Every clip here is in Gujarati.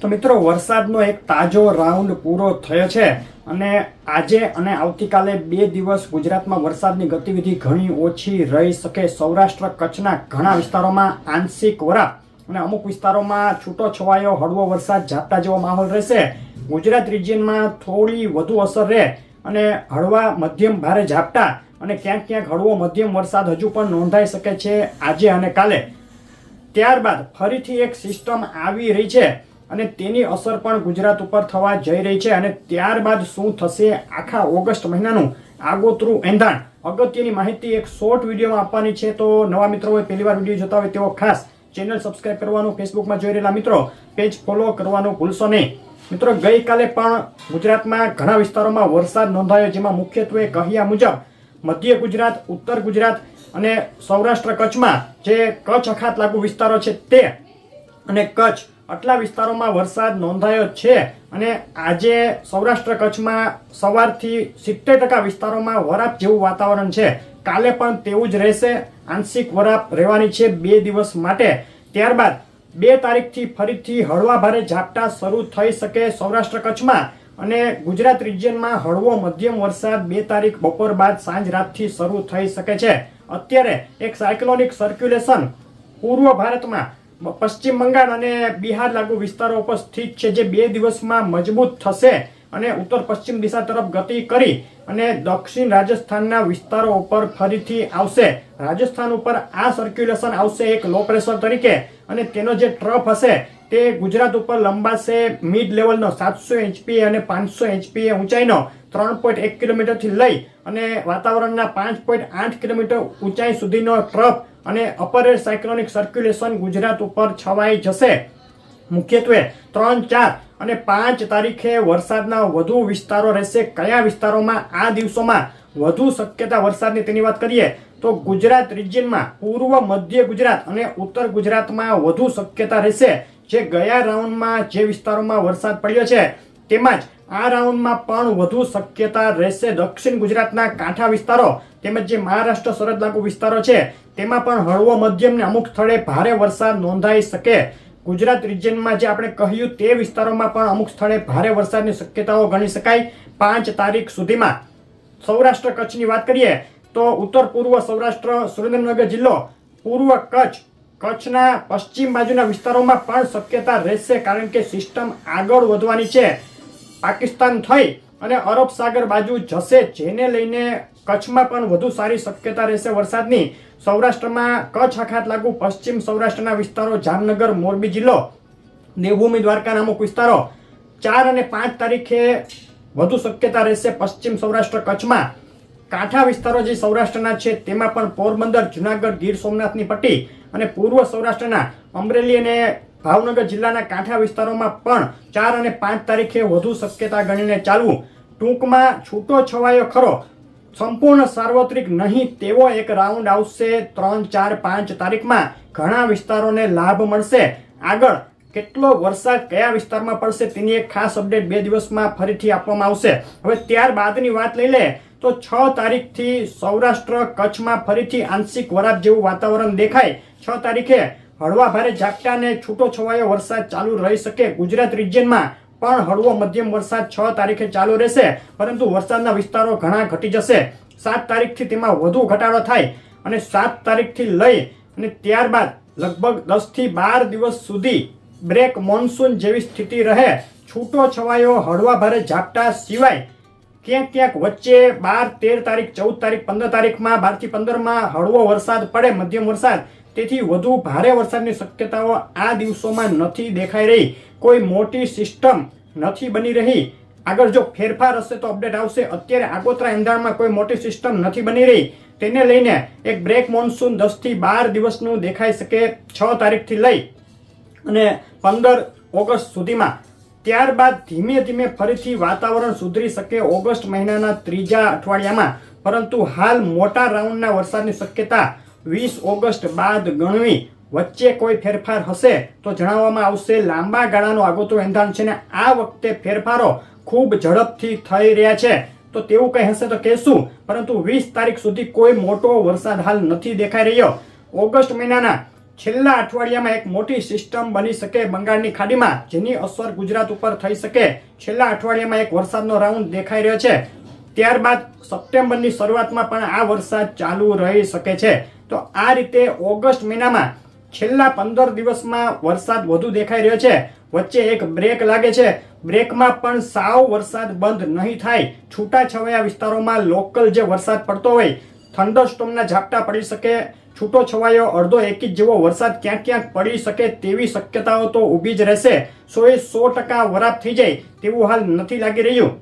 તો મિત્રો, વરસાદનો એક તાજો રાઉન્ડ પૂરો થયો છે અને આજે અને આવતીકાલે બે દિવસ ગુજરાતમાં વરસાદની ગતિવિધિ ઘણી ઓછી રહી શકે. સૌરાષ્ટ્ર કચ્છના ઘણા વિસ્તારોમાં આંશિક વરા અને અમુક વિસ્તારોમાં છૂટો છવાયો હળવો વરસાદ ઝાપટા જેવો માહોલ રહેશે. ગુજરાત રિજિયનમાં થોડી વધુ અસર રહે અને હળવા મધ્યમ ભારે ઝાપટા અને ક્યાંક ક્યાંક હળવો મધ્યમ વરસાદ હજુ પણ નોંધાઈ શકે છે આજે અને કાલે. ત્યારબાદ ફરીથી એક સિસ્ટમ આવી રહી છે. અને તેની અસર પણ ગુજરાત ઉપર થવા જઈ રહી છે અને ત્યારબાદ શું થશે આખા ઓગસ્ટ મહિનાનું આગોતરું એંધાણ? અગત્યની માહિતી એક શોર્ટ વિડીયોમાં આપવાની છે, તો નવા મિત્રો હોય પહેલી વાર વીડિયો જોતા હોય તેઓ ખાસ ચેનલ સબસ્ક્રાઇબ કરવાનું ફેસબુકમાં જોઈ રહેલા મિત્રો પેજ ફોલો કરવાનું ભૂલશો નહીં. મિત્રો, ગઈકાલે પણ ગુજરાતમાં ઘણા વિસ્તારોમાં વરસાદ નોંધાયો, જેમાં મુખ્યત્વે કહ્યા મુજબ મધ્ય ગુજરાત, ઉત્તર ગુજરાત અને સૌરાષ્ટ્ર કચ્છમાં જે કચ્છ અખાત લાગુ વિસ્તારો છે તે અને કચ્છ આટલા વિસ્તારોમાં વરસાદ નોંધાયો છે. અને આજે સૌરાષ્ટ્ર કચ્છમાં સવારથી સિત્તેર ટકા વિસ્તારોમાં વરાપ જેવું વાતાવરણ છે. કાલે પણ તેવું જ રહેશે. આંશિક વરાપ રહેવાની છે બે દિવસ માટે. ત્યારબાદ બે તારીખથી ફરીથી હળવા ભારે ઝાપટા શરૂ થઈ શકે સૌરાષ્ટ્ર કચ્છમાં. અને ગુજરાત રિજિયનમાં હળવો મધ્યમ વરસાદ બે તારીખ બપોર બાદ સાંજ રાતથી શરૂ થઈ શકે છે. અત્યારે એક સાયક્લોનિક સર્ક્યુલેશન પૂર્વ ભારતમાં પશ્ચિમ બંગાળ અને બિહાર લાગુ વિસ્તારો ઉપર સ્થિત છે જે બે દિવસમાં મજબૂત થશે અને ઉત્તર પશ્ચિમ દિશા તરફ ગતિ કરી અને દક્ષિણ રાજસ્થાનના વિસ્તારો ઉપર ફરીથી આવશે. રાજસ્થાન ઉપર આ સર્ક્યુલેશન આવશે એક લો પ્રેશર તરીકે અને તેનો જે ટ્રફ હશે તે ગુજરાત ઉપર લંબાશે મિડ લેવલનો સાતસો એચપીએ અને પાંચસો એચપીએ ઊંચાઈનો ત્રણ પોઈન્ટ એક કિલોમીટરથી લઈ અને વાતાવરણના પાંચ પોઈન્ટ આઠ કિલોમીટર ઊંચાઈ સુધીનો ટ્રફ અને upper air cyclonic circulation Gujarat ઉપર છવાઈ જશે. મુખ્યત્વે ત્રણ, ચાર અને પાંચ તારીખે વરસાદના વધુ વિસ્તારો રહેશે. કયા વિસ્તારોમાં? આ દિવસોમાં વધુ શક્યતા વરસાદની તેની વાત કરીએ તો ગુજરાત રિજિયનમાં પૂર્વ મધ્ય ગુજરાત અને ઉત્તર ગુજરાતમાં વધુ શક્યતા રહેશે. જે ગયા રાઉન્ડમાં જે વિસ્તારોમાં વરસાદ પડ્યો છે તેમજ આ રાઉન્ડમાં પણ વધુ શક્યતા રહેશે દક્ષિણ ગુજરાતના કાંઠા વિસ્તારો, તેમજ જે મહારાષ્ટ્ર સરહદ લાગુ વિસ્તારો છે, તેમાં પણ હળવો મધ્યમ ને અમુક સ્થળે ભારે વરસાદ નોંધાઈ શકે. ગુજરાત રિજિયનમાં જે આપણે કહ્યું તે વિસ્તારોમાં પણ અમુક સ્થળે ભારે વરસાદની શક્યતાઓ ગણી શકાય. પાંચ તારીખ સુધીમાં સૌરાષ્ટ્ર કચ્છની વાત કરીએ, તો ઉત્તર પૂર્વ સૌરાષ્ટ્ર, સુરેન્દ્રનગર જિલ્લો, પૂર્વ કચ્છ, કચ્છના પશ્ચિમ બાજુના વિસ્તારોમાં પણ શક્યતા રહેશે કારણ કે સિસ્ટમ આગળ વધવાની છે. પાકિસ્તાન થઈ અને અરબ સાગર બાજુ જશે, જેને લઈને કચ્છમાં પણ વધુ સારી શક્યતા રહેશે વરસાદની. સૌરાષ્ટ્રમાં કચ્છ આખાત લાગુ, પશ્ચિમ સૌરાષ્ટ્રના વિસ્તારો, જામનગર, મોરબી જિલ્લો, દેવભૂમિ દ્વારકાના અમુક વિસ્તારો. ચાર અને પાંચ તારીખે વધુ શક્યતા રહેશે પશ્ચિમ સૌરાષ્ટ્ર કચ્છમાં. કાંઠા વિસ્તારો જે સૌરાષ્ટ્રના છે, તેમાં પણ પોરબંદર, જુનાગઢ, ગીર સોમનાથની પટ્ટી અને પૂર્વ સૌરાષ્ટ્રના અમરેલી અને ભાવનગર જિલ્લાના કાંઠા વિસ્તારોમાં પણ ચાર અને પાંચ તારીખે વધુ શક્યતા ગણીને ચાલવું. ટૂંકમાં છૂટો છવાયો ખરો. સંપૂર્ણ સાર્વત્રિક નહીં, તેવો એક રાઉન્ડ આવશે ત્રણ, ચાર, પાંચ તારીખમાં. ઘણા વિસ્તારોને લાભ મળશે. આગળ, કેટલો વરસાદ કયા વિસ્તારમાં પડશે તેની એક ખાસ અપડેટ બે દિવસમાં ફરીથી આપવામાં આવશે. હવે ત્યારબાદની વાત લઈ લે, તો છ તારીખથી સૌરાષ્ટ્ર કચ્છમાં ફરીથી આંશિક વરાપ જેવું વાતાવરણ દેખાય. છ તારીખે હળવા ભારે ઝાપટા અને છૂટો છવાયો વરસાદ ચાલુ રહી શકે. ગુજરાત રિજિયનમાં પણ હળવો મધ્યમ વરસાદ છ તારીખે ચાલુ રહેશે, પરંતુ વરસાદના વિસ્તારો ઘણા ઘટી જશે. સાત તારીખથી તેમાં વધુ ઘટાડો થાય અને સાત તારીખથી લઈ અને ત્યારબાદ લગભગ દસથી બાર દિવસ સુધી બ્રેક મોન્સૂન જેવી સ્થિતિ રહે. છૂટો છવાયો હળવા ભારે ઝાપટા સિવાય ક્યાંક ક્યાંક વચ્ચે બાર, તેર તારીખ, ચૌદ તારીખ, પંદર તારીખમાં બારથી પંદરમાં હળવો વરસાદ પડે, મધ્યમ વરસાદ. તેથી વધુ ભારે વરસાદની શક્યતાઓ આ દિવસોમાં નથી દેખાઈ રહી. કોઈ મોટી સિસ્ટમ નથી બની રહી. આગળ જો ફેરફાર હશે તો અપડેટ આવશે. અત્યારે આગોતરા એંધાણમાં કોઈ મોટી સિસ્ટમ નથી બની રહી. તેને લઈને એક બ્રેક મોન્સૂન દસથી બાર દિવસનું દેખાઈ શકે છ તારીખથી લઈ અને પંદર ઓગસ્ટ સુધીમાં. ત્યારબાદ ધીમે ધીમે ફરીથી વાતાવરણ સુધરી શકે ઓગસ્ટ મહિનાના ત્રીજા અઠવાડિયામાં. પરંતુ હાલ મોટા રાઉન્ડના વરસાદની શક્યતા વીસ ઓગસ્ટ બાદ ગણવી. વચ્ચે કોઈ ફેરફાર હશે તો જણાવવામાં આવશે, લાંબા ગાળાનું આગોતરું એંધાણ છે ને આ વખતે ફેરફારો ખૂબ ઝડપથી થઈ રહ્યા છે. તો તેવું કંઈ હશે તો કહેશું, પરંતુ વીસ તારીખ સુધી કોઈ મોટો વરસાદ હાલ નથી દેખાઈ રહ્યો. ઓગસ્ટ મહિનાના છેલ્લા અઠવાડિયામાં એક મોટી સિસ્ટમ બની શકે બંગાળની ખાડીમાં, જેની અસર ગુજરાત ઉપર થઈ શકે. છેલ્લા અઠવાડિયામાં એક વરસાદનો રાઉન્ડ દેખાઈ રહ્યો છે. ત્યારબાદ સપ્ટેમ્બરની શરૂઆતમાં પણ આ વરસાદ ચાલુ રહી શકે છે. તો આ રીતે ઓગસ્ટ મહિનામાં છેલ્લા પંદર દિવસમાં વરસાદ વધુ દેખાઈ રહ્યો છે. વચ્ચે એક બ્રેક લાગે છે. બ્રેકમાં પણ સાવ વરસાદ બંધ નહીં થાય. છૂટાછવાયા વિસ્તારોમાં લોકલ જે વરસાદ પડતો હોય, થંડરસ્ટોમના ઝાપટા પડી શકે છૂટો છવાયો અડધો એક જેવો વરસાદ ક્યાંક ક્યાંક પડી શકે તેવી શક્યતાઓ તો ઊભી જ રહેશે. સો એ સો ટકા વરાપ થઈ જાય તેવું હાલ નથી લાગી રહ્યું.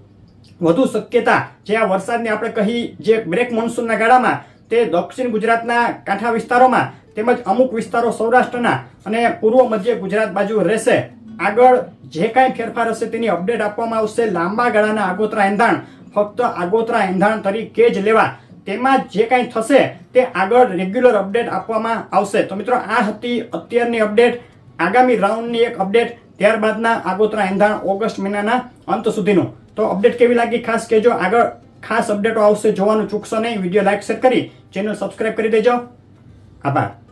વધુ શક્યતા જે આ વરસાદને આપણે કહી, જે બ્રેક મોન્સૂનના ગાળામાં તે દક્ષિણ ગુજરાતના કાંઠા વિસ્તારોમાં તેમજ અમુક વિસ્તારો સૌરાષ્ટ્રના અને પૂર્વ મધ્ય ગુજરાત બાજુ રહેશે. આગળ જે કાંઈ ફેરફાર હશે તેની અપડેટ આપવામાં આવશે. લાંબા ગાળાના આગોતરા એંધાણ, ફક્ત આગોતરા એંધાણ તરીકે જ લેવા. તેમાં જે કાંઈ થશે તે આગળ રેગ્યુલર અપડેટ આપવામાં આવશે. તો મિત્રો, આ હતી અત્યારની અપડેટ આગામી રાઉન્ડની એક અપડેટ ત્યારબાદના આગોતરા એંધાણ ઓગસ્ટ મહિનાના અંત સુધીનું. તો અપડેટ કેવી લાગી? ખાસ કહેજો. આગળ ખાસ અપડેટો આવશે જોવાનું ચૂકશો નહીં. વીડિયો લાઈક શેર કરી. ચેનલ સબસ્ક્રાઈબ કરી દેજો. આભાર.